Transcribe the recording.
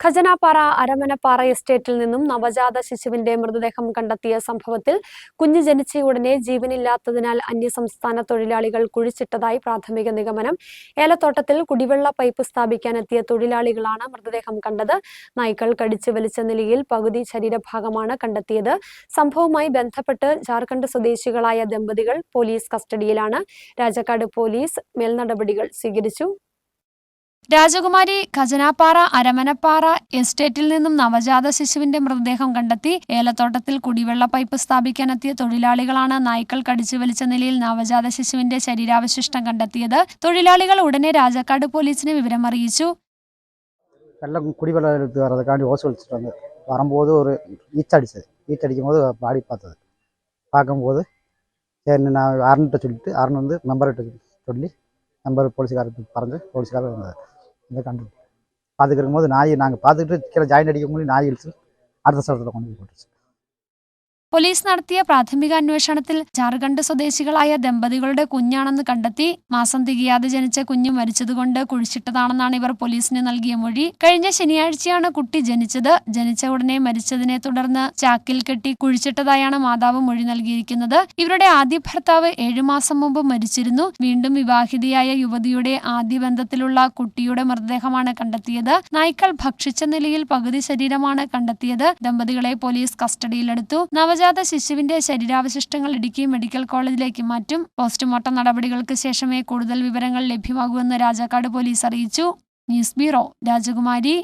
ഖജനാപ്പാറ അരമനപ്പാറ എസ്റ്റേറ്റിൽ നിന്നും നവജാത ശിശുവിന്റെ മൃതദേഹം കണ്ടെത്തിയ സംഭവത്തിൽ കുഞ്ഞു ജനിച്ച ഉടനെ ജീവനില്ലാത്തതിനാൽ അന്യസംസ്ഥാന തൊഴിലാളികൾ കുഴിച്ചിട്ടതായി പ്രാഥമിക നിഗമനം. ഏലത്തോട്ടത്തിൽ കുടിവെള്ള പൈപ്പ് സ്ഥാപിക്കാനെത്തിയ തൊഴിലാളികളാണ് മൃതദേഹം കണ്ടത്. നായ്ക്കൾ കടിച്ചു വലിച്ച നിലയിൽ പകുതി ശരീരഭാഗമാണ് കണ്ടെത്തിയത്. സംഭവവുമായി ബന്ധപ്പെട്ട് ജാർഖണ്ഡ് സ്വദേശികളായ ദമ്പതികൾ പോലീസ് കസ്റ്റഡിയിലാണ്. രാജാക്കാട് പോലീസ് മേൽനടപടികൾ സ്വീകരിച്ചു. രാജകുമാരി ഖജനാപ്പാറ അരമനപ്പാറ എസ്റ്റേറ്റിൽ നിന്നും നവജാത ശിശുവിന്റെ മൃതദേഹം കണ്ടെത്തി ഏലത്തോട്ടത്തിൽ കുടിവെള്ള പൈപ്പ് സ്ഥാപിക്കാനെത്തിയ തൊഴിലാളികളാണ് നായ്ക്കൾ കടിച്ചു വലിച്ച നിലയിൽ നവജാത ശിശുവിന്റെ ശരീരാവശിഷ്ടം കണ്ടെത്തിയത് തൊഴിലാളികൾ ഉടനെ രാജാക്കാട് പോലീസിനെ വിവരമറിയിച്ചു வெள்ளம் குடிவெள்ளம் எடுத்து வர்றதுக்காண்டி ஓசை வச்சுட்டு வந்து வரும்போது ஒரு ஈச்சடிச்சது ஈச்சடிக்கும் போது பாடி பார்த்தது பார்க்கும்போது சரி நான் அருண்கிட்ட சொல்லிட்டு அருண் வந்து மெம்பர்கிட்ட சொல்லி மெம்பர் போலீஸ்காரருக்கு பறந்து போலீஸ்காரர் வந்தார் இந்த கண்டு பார்த்துக்கிறக்கும் போது நாயை நாங்கள் பார்த்துக்கிட்டு கீழே ஜாயின் அடிக்கும் முடியும் நாய் இழுத்து அடுத்த சடத்தில் கொண்டு போய் போட்டுருச்சு. പോലീസ് നടത്തിയ പ്രാഥമിക അന്വേഷണത്തിൽ ജാർഖണ്ഡ് സ്വദേശികളായ ദമ്പതികളുടെ കുഞ്ഞാണെന്ന് കണ്ടെത്തി മാസം തികയാതെ ജനിച്ച കുഞ്ഞ് മരിച്ചതുകൊണ്ട് കുഴിച്ചിട്ടതാണെന്നാണ് ഇവർ പോലീസിന് നൽകിയ മൊഴി. കഴിഞ്ഞ ശനിയാഴ്ചയാണ് കുട്ടി ജനിച്ചത്. ജനിച്ച ഉടനെ മരിച്ചതിനെ തുടർന്ന് ചാക്കിൽ കെട്ടി കുഴിച്ചിട്ടതായാണ് മാതാവ് മൊഴി നൽകിയിരിക്കുന്നത്. ഇവരുടെ ആദ്യ ഭർത്താവ് ഏഴുമാസം മുമ്പ് മരിച്ചിരുന്നു. വീണ്ടും വിവാഹിതയായ യുവതിയുടെ ആദ്യ ബന്ധത്തിലുള്ള കുട്ടിയുടെ മൃതദേഹമാണ് കണ്ടെത്തിയത്. നായ്ക്കൾ ഭക്ഷിച്ച നിലയിൽ പകുതി ശരീരമാണ് കണ്ടെത്തിയത്. ദമ്പതികളെ പോലീസ് കസ്റ്റഡിയിലെടുത്തു. നവജാത ശിശുവിന്റെ ശരീരാവശിഷ്ടങ്ങൾ ഇടുക്കി മെഡിക്കൽ കോളേജിലേക്ക് മാറ്റും. പോസ്റ്റ്മോർട്ടം നടപടികൾക്ക് ശേഷമേ കൂടുതൽ വിവരങ്ങൾ ലഭ്യമാകൂ എന്ന് രാജാക്കാട് പോലീസ് അറിയിച്ചു. News bureau Rajakumari.